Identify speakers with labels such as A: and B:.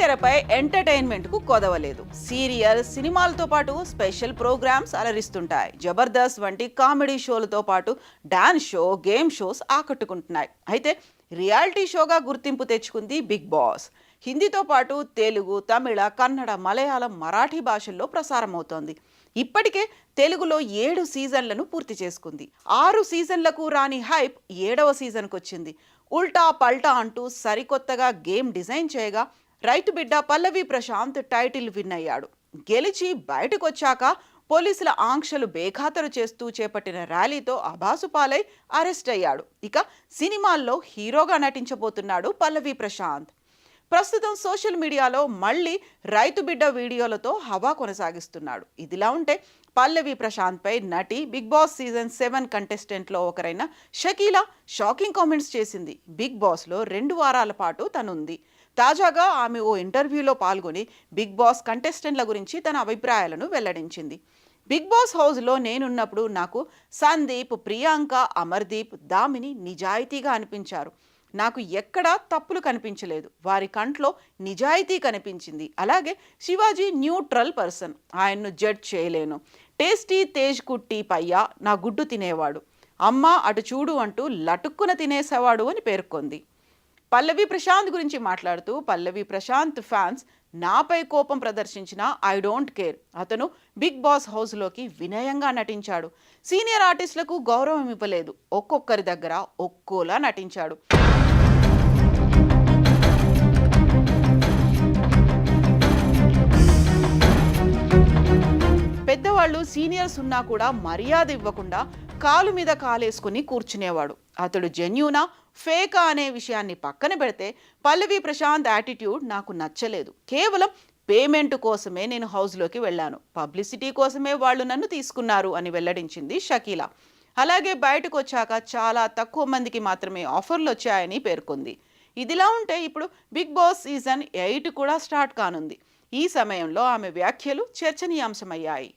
A: తెరపై ఎంటర్టైన్మెంట్కు కొదవలేదు. సీరియల్ సినిమాలతో పాటు స్పెషల్ ప్రోగ్రామ్స్ అలరిస్తుంటాయి. జబర్దస్త్ వంటి కామెడీ షోలతో పాటు డాన్స్ షో గేమ్ షోస్ ఆకట్టుకుంటున్నాయి. అయితే రియాలిటీ షోగా గుర్తింపు తెచ్చుకుంది బిగ్ బాస్. హిందీతో పాటు తెలుగు తమిళ కన్నడ మలయాళం మరాఠీ భాషల్లో ప్రసారం అవుతోంది. ఇప్పటికే తెలుగులో ఏడు సీజన్లను పూర్తి చేసుకుంది. ఆరు సీజన్లకు రాని హైప్ ఏడవ సీజన్కు వచ్చింది ఉల్టా పల్టా అంటూ సరికొత్తగా గేమ్ డిజైన్ చేయగా రైతు బిడ్డ పల్లవి ప్రశాంత్ టైటిల్ విన్ అయ్యాడు. గెలిచి బయటకొచ్చాక పోలీసుల ఆంక్షలు బేఖాతరు చేస్తూ చేపట్టిన ర్యాలీతో అభాసుపాలై అరెస్ట్ అయ్యాడు. ఇక సినిమాల్లో హీరోగా నటించబోతున్నాడు పల్లవి ప్రశాంత్. ప్రస్తుతం సోషల్ మీడియాలో మళ్ళీ రైతు బిడ్డ వీడియోలతో హవా కొనసాగిస్తున్నాడు. ఇదిలా ఉంటే పల్లవి ప్రశాంత్పై నటి బిగ్ బాస్ సీజన్ సెవెన్ కంటెస్టెంట్లో ఒకరైన షకీలా షాకింగ్ కామెంట్స్ చేసింది. బిగ్ బాస్లో రెండు వారాల పాటు తనుంది. తాజాగా ఆమె ఓ ఇంటర్వ్యూలో పాల్గొని బిగ్ బాస్ కంటెస్టెంట్ల గురించి తన అభిప్రాయాలను వెల్లడించింది. బిగ్ బాస్ హౌస్లో నేనున్నప్పుడు నాకు సందీప్ ప్రియాంక అమర్దీప్ దామిని నిజాయితీగా అనిపించారు. నాకు ఎక్కడా తప్పులు కనిపించలేదు. వారి కంట్లో నిజాయితీ కనిపించింది. అలాగే శివాజీ న్యూట్రల్ పర్సన్. ఆయన్ను జడ్జ్ చేయలేను. టేస్టీ తేజ్ కుట్టి పయ్య నా గుడ్డు తినేవాడు. అమ్మ అటు చూడు అంటూ లటుక్కున తినేసేవాడు అని పేర్కొంది. పల్లవి ప్రశాంత్ గురించి మాట్లాడుతూ పల్లవి ప్రశాంత్ ఫ్యాన్స్ నాపై కోపం ప్రదర్శించిన ఐ డోంట్ కేర్. అతను బిగ్ బాస్ హౌస్లోకి వినయంగా నటించాడు. సీనియర్ ఆర్టిస్టులకు గౌరవం ఇవ్వలేదు. ఒక్కొక్కరి దగ్గర ఒక్కోలా నటించాడు. పెద్దవాళ్ళు సీనియర్స్ ఉన్నా కూడా మర్యాద ఇవ్వకుండా కాలు మీద కాలేసుకుని కూర్చునేవాడు. అతడు జెన్యూనా ఫేకా అనే విషయాన్ని పక్కన పెడితే పల్లవి ప్రశాంత్ యాటిట్యూడ్ నాకు నచ్చలేదు. కేవలం పేమెంట్ కోసమే నేను హౌస్లోకి వెళ్ళాను. పబ్లిసిటీ కోసమే వాళ్ళు నన్ను తీసుకున్నారు అని వెల్లడించింది షకీలా. అలాగే బయటకు వచ్చాక చాలా తక్కువ మందికి మాత్రమే ఆఫర్లు వచ్చాయని పేర్కొంది. ఇదిలా ఉంటే ఇప్పుడు బిగ్ బాస్ సీజన్ ఎయిట్ కూడా స్టార్ట్ కానుంది. ఈ సమయంలో ఆమె వ్యాఖ్యలు చర్చనీయాంశమయ్యాయి.